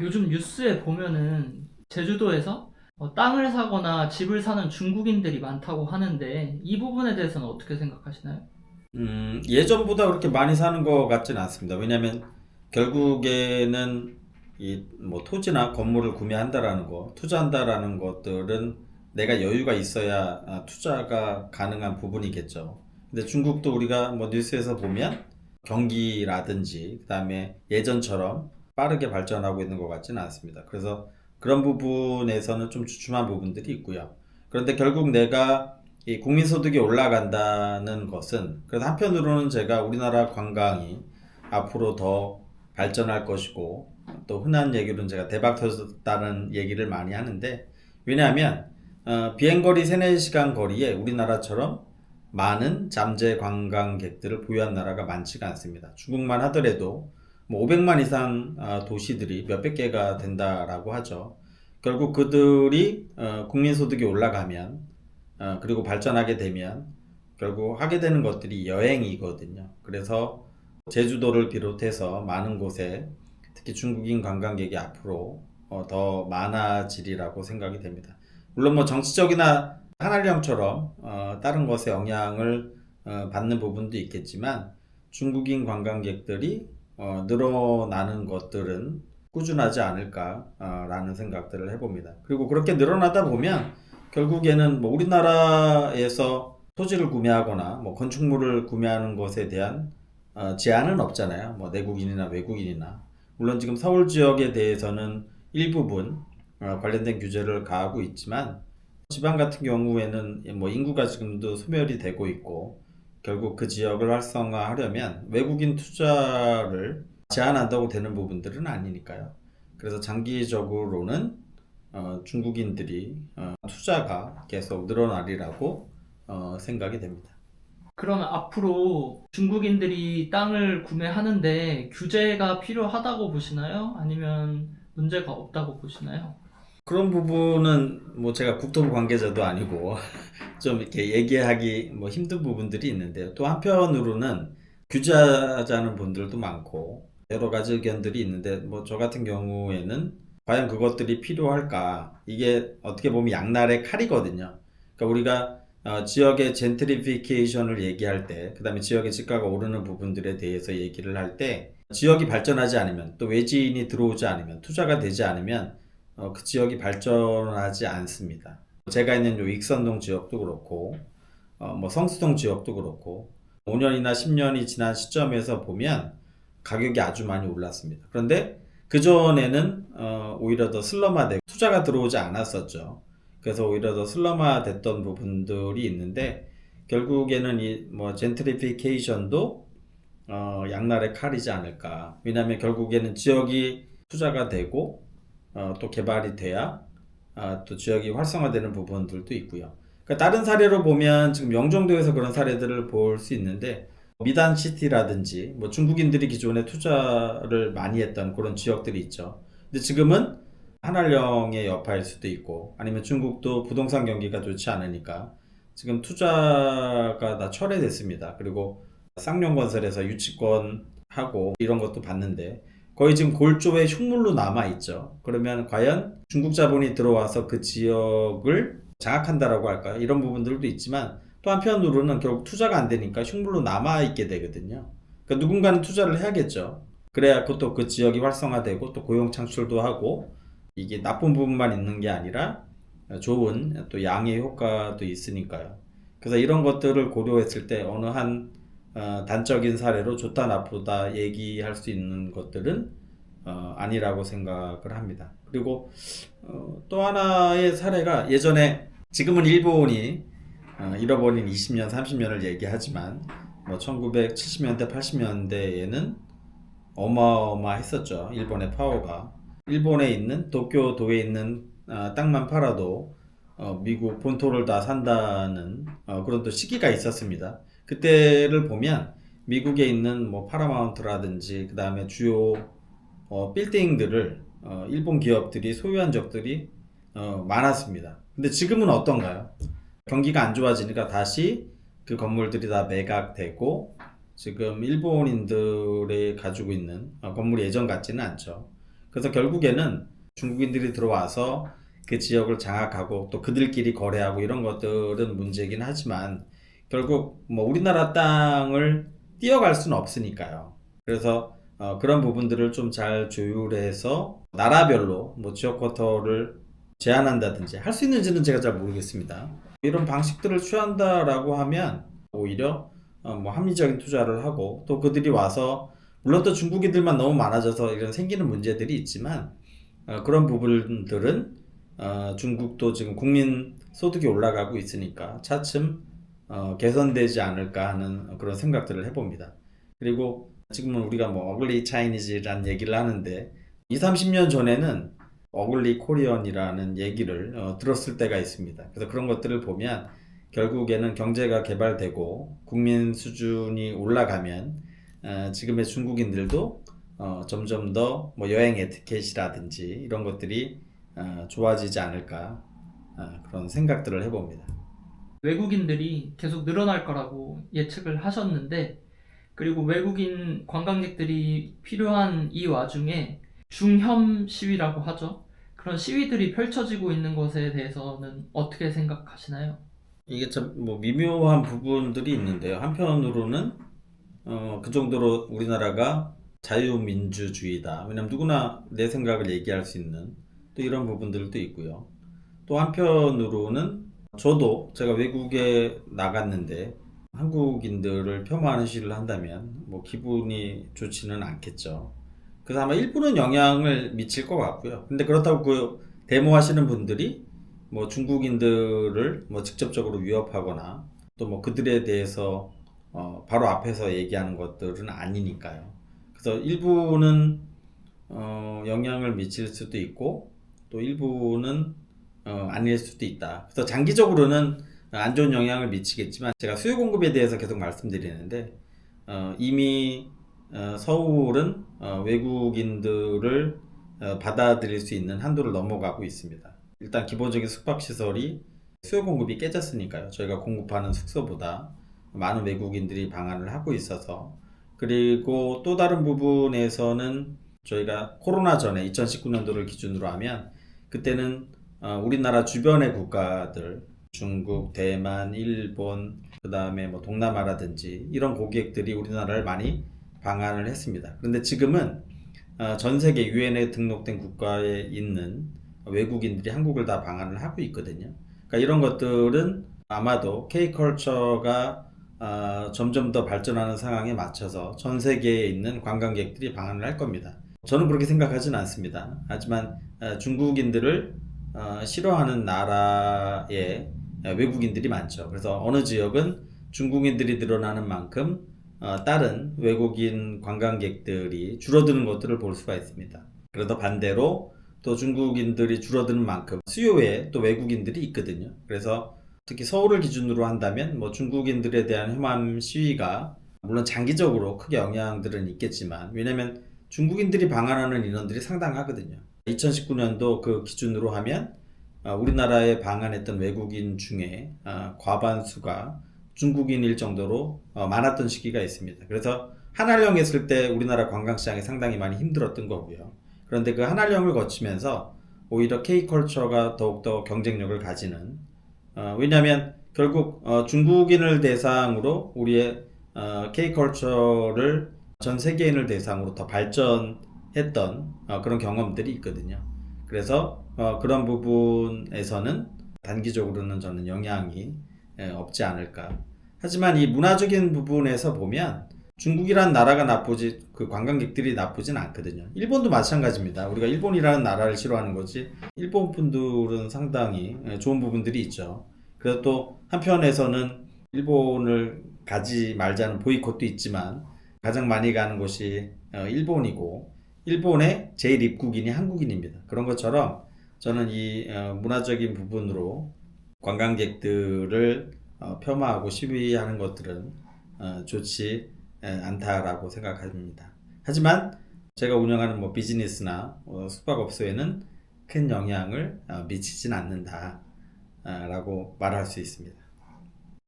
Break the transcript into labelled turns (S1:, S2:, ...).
S1: 요즘 뉴스에 보면은 제주도에서 어, 땅을 사거나 집을 사는 중국인들이 많다고 하는데 이 부분에 대해서는 어떻게 생각하시나요?
S2: 음, 예전보다 그렇게 많이 사는 것 같지는 않습니다. 왜냐하면 결국에는 이 뭐 토지나 건물을 구매한다라는 거, 투자한다라는 것들은 내가 여유가 있어야 아, 투자가 가능한 부분이겠죠. 근데 중국도 우리가 뭐 뉴스에서 보면 경기라든지 그다음에 예전처럼 빠르게 발전하고 있는 것 같지는 않습니다. 그래서 그런 부분에서는 좀 주춤한 부분들이 있고요. 그런데 결국 내가 이 국민소득이 올라간다는 것은 그래서 한편으로는 제가 우리나라 관광이 앞으로 더 발전할 것이고 또 흔한 얘기로는 제가 대박 터졌다는 얘기를 많이 하는데 왜냐하면 어, 비행거리 3, 4시간 거리에 우리나라처럼 많은 잠재 관광객들을 보유한 나라가 많지가 않습니다. 중국만 하더라도 뭐 500만 이상 어, 도시들이 몇백 개가 된다라고 하죠. 결국 그들이 어, 국민소득이 올라가면 어, 그리고 발전하게 되면 결국 하게 되는 것들이 여행이거든요. 그래서 제주도를 비롯해서 많은 곳에 특히 중국인 관광객이 앞으로 어, 더 많아지리라고 생각이 됩니다. 물론 뭐 정치적이나 한알령처럼 어, 다른 것에 영향을 어, 받는 부분도 있겠지만 중국인 관광객들이 어, 늘어나는 것들은 꾸준하지 않을까라는 생각들을 해봅니다. 그리고 그렇게 늘어나다 보면 결국에는 뭐 우리나라에서 토지를 구매하거나 뭐 건축물을 구매하는 것에 대한 어, 제한은 없잖아요. 뭐 내국인이나 외국인이나 물론 지금 서울 지역에 대해서는 일부분 어, 관련된 규제를 가하고 있지만 지방 같은 경우에는 뭐 인구가 지금도 소멸이 되고 있고 결국 그 지역을 활성화하려면 외국인 투자를 제한한다고 되는 부분들은 아니니까요. 그래서 장기적으로는 어, 중국인들이 어, 투자가 계속 늘어나리라고 어, 생각이 됩니다.
S1: 그러면 앞으로 중국인들이 땅을 구매하는데 규제가 필요하다고 보시나요? 아니면 문제가 없다고 보시나요?
S2: 그런 부분은 뭐 제가 국토부 관계자도 아니고 좀 이렇게 얘기하기 뭐 힘든 부분들이 있는데요. 또 한편으로는 규제하자는 분들도 많고 여러 가지 의견들이 있는데 뭐 저 같은 경우에는 과연 그것들이 필요할까? 이게 어떻게 보면 양날의 칼이거든요. 그러니까 우리가 어, 지역의 젠트리피케이션을 얘기할 때, 그 다음에 지역의 집가가 오르는 부분들에 대해서 얘기를 할 때, 지역이 발전하지 않으면, 또 외지인이 들어오지 않으면, 투자가 되지 않으면, 어, 그 지역이 발전하지 않습니다. 제가 있는 요 익선동 지역도 그렇고, 어, 뭐 성수동 지역도 그렇고, 5년이나 10년이 지난 시점에서 보면 가격이 아주 많이 올랐습니다. 그런데 그 전에는 어, 오히려 더 슬럼화되고 투자가 들어오지 않았었죠. 그래서 오히려 더 슬럼화 됐던 부분들이 있는데 결국에는 이 뭐 젠트리피케이션도 어, 양날의 칼이지 않을까. 왜냐하면 결국에는 지역이 투자가 되고 어, 또 개발이 돼야 아, 또 지역이 활성화되는 부분들도 있고요. 그러니까 다른 사례로 보면 지금 영종도에서 그런 사례들을 볼 수 있는데 미단 시티라든지 뭐 중국인들이 기존에 투자를 많이 했던 그런 지역들이 있죠. 근데 지금은 한알령의 여파일 수도 있고 아니면 중국도 부동산 경기가 좋지 않으니까 지금 투자가 다 철회됐습니다. 그리고 쌍용건설에서 유치권 하고 이런 것도 봤는데 거의 지금 골조의 흉물로 남아 있죠. 그러면 과연 중국 자본이 들어와서 그 지역을 장악한다라고 할까요? 이런 부분들도 있지만 또 한편으로는 결국 투자가 안 되니까 흉물로 남아 있게 되거든요. 그러니까 누군가는 투자를 해야겠죠. 그래야 그것도 그 지역이 활성화되고 또 고용 창출도 하고 이게 나쁜 부분만 있는 게 아니라 좋은 또 양의 효과도 있으니까요. 그래서 이런 것들을 고려했을 때 어느 한 어, 단적인 사례로 좋다 나쁘다 얘기할 수 있는 것들은 어, 아니라고 생각을 합니다. 그리고 어, 또 하나의 사례가 예전에 지금은 일본이 어, 잃어버린 20년, 30년을 얘기하지만 뭐 1970년대, 80년대에는 어마어마했었죠. 일본의 파워가. 일본에 있는 도쿄 도에 있는 어, 땅만 팔아도 어, 미국 본토를 다 산다는 어, 그런 또 시기가 있었습니다. 그때를 보면 미국에 있는 뭐 파라마운트라든지 그 다음에 주요 어, 빌딩들을 어, 일본 기업들이 소유한 적들이 어, 많았습니다. 근데 지금은 어떤가요? 경기가 안 좋아지니까 다시 그 건물들이 다 매각되고 지금 일본인들이 가지고 있는 어, 건물이 예전 같지는 않죠. 그래서 결국에는 중국인들이 들어와서 그 지역을 장악하고 또 그들끼리 거래하고 이런 것들은 문제긴 하지만 결국 뭐 우리나라 땅을 뛰어갈 수는 없으니까요. 그래서 어, 그런 부분들을 좀 잘 조율해서 나라별로 뭐 지역 쿼터를 제한한다든지 할 수 있는지는 제가 잘 모르겠습니다. 이런 방식들을 취한다라고 하면 오히려 어, 뭐 합리적인 투자를 하고 또 그들이 와서 물론 또 중국인들만 너무 많아져서 이런 생기는 문제들이 있지만 어, 그런 부분들은 어, 중국도 지금 국민 소득이 올라가고 있으니까 차츰 어, 개선되지 않을까 하는 그런 생각들을 해봅니다. 그리고 지금은 우리가 뭐 어글리 차이니즈라는 얘기를 하는데 2, 30년 전에는 어글리 코리언이라는 얘기를 어, 들었을 때가 있습니다. 그래서 그런 것들을 보면 결국에는 경제가 개발되고 국민 수준이 올라가면 어, 지금의 중국인들도 어, 점점 더 뭐 여행 에티켓이라든지 이런 것들이 어, 좋아지지 않을까 어, 그런 생각들을 해봅니다.
S1: 외국인들이 계속 늘어날 거라고 예측을 하셨는데, 그리고 외국인 관광객들이 필요한 이 와중에 중혐 시위라고 하죠. 그런 시위들이 펼쳐지고 있는 것에 대해서는 어떻게 생각하시나요?
S2: 이게 참 뭐 미묘한 부분들이 있는데요. 한편으로는 어, 그 정도로 우리나라가 자유민주주의다. 왜냐면 누구나 내 생각을 얘기할 수 있는 또 이런 부분들도 있고요. 또 한편으로는 저도 제가 외국에 나갔는데 한국인들을 폄하하는 시위를 한다면 뭐 기분이 좋지는 않겠죠. 그래서 아마 일부는 영향을 미칠 것 같고요. 근데 그렇다고 그 데모하시는 분들이 뭐 중국인들을 뭐 직접적으로 위협하거나 또 뭐 그들에 대해서 어 바로 앞에서 얘기하는 것들은 아니니까요. 그래서 일부는 어 영향을 미칠 수도 있고 또 일부는 어 아닐 수도 있다. 그래서 장기적으로는 안 좋은 영향을 미치겠지만 제가 수요 공급에 대해서 계속 말씀드리는데 어 이미 어 서울은 어 외국인들을 어 받아들일 수 있는 한도를 넘어가고 있습니다. 일단 기본적인 숙박 시설이 수요 공급이 깨졌으니까요. 저희가 공급하는 숙소보다 많은 외국인들이 방한을 하고 있어서 그리고 또 다른 부분에서는 저희가 코로나 전에 2019년도를 기준으로 하면 그때는 어, 우리나라 주변의 국가들 중국, 대만, 일본, 그 다음에 뭐 동남아라든지 이런 고객들이 우리나라를 많이 방한을 했습니다. 그런데 지금은 어, 전 세계 유엔에 등록된 국가에 있는 외국인들이 한국을 다 방한을 하고 있거든요. 그러니까 이런 것들은 아마도 K컬처가 아, 점점 더 발전하는 상황에 맞춰서 전 세계에 있는 관광객들이 방한을 할 겁니다. 저는 그렇게 생각하지는 않습니다. 하지만 아, 중국인들을 아, 싫어하는 나라에 아, 외국인들이 많죠. 그래서 어느 지역은 중국인들이 늘어나는 만큼 어, 다른 외국인 관광객들이 줄어드는 것들을 볼 수가 있습니다. 그러다 반대로 또 중국인들이 줄어드는 만큼 수요에 또 외국인들이 있거든요. 그래서 특히 서울을 기준으로 한다면 뭐 중국인들에 대한 혐한 시위가 물론 장기적으로 크게 영향들은 있겠지만 왜냐면 중국인들이 방한하는 인원들이 상당하거든요. 2019년도 그 기준으로 하면 어, 우리나라에 방한했던 외국인 중에 어, 과반수가 중국인일 정도로 어, 많았던 시기가 있습니다. 그래서 한한령 했을 때 우리나라 관광시장이 상당히 많이 힘들었던 거고요. 그런데 그 한한령을 거치면서 오히려 K컬처가 더욱더 경쟁력을 가지는 어, 왜냐하면 결국 어, 중국인을 대상으로 우리의 어, K컬처를 전 세계인을 대상으로 더 발전 했던 어, 그런 경험들이 있거든요. 그래서 어, 그런 부분에서는 단기적으로는 저는 영향이 예, 없지 않을까. 하지만 이 문화적인 부분에서 보면 중국이라는 나라가 나쁘지 그 관광객들이 나쁘진 않거든요. 일본도 마찬가지입니다. 우리가 일본이라는 나라를 싫어하는 거지 일본 분들은 상당히 예, 좋은 부분들이 있죠. 그래서 또 한편에서는 일본을 가지 말자는 보이콧도 있지만 가장 많이 가는 곳이 어, 일본이고 일본의 제일 입국인이 한국인입니다. 그런 것처럼 저는 이 어, 문화적인 부분으로 관광객들을 어, 폄하하고 시위하는 것들은 어, 좋지 에, 않다라고 생각합니다. 하지만 제가 운영하는 뭐 비즈니스나 어, 숙박업소에는 큰 영향을 어, 미치진 않는다라고 말할 수 있습니다.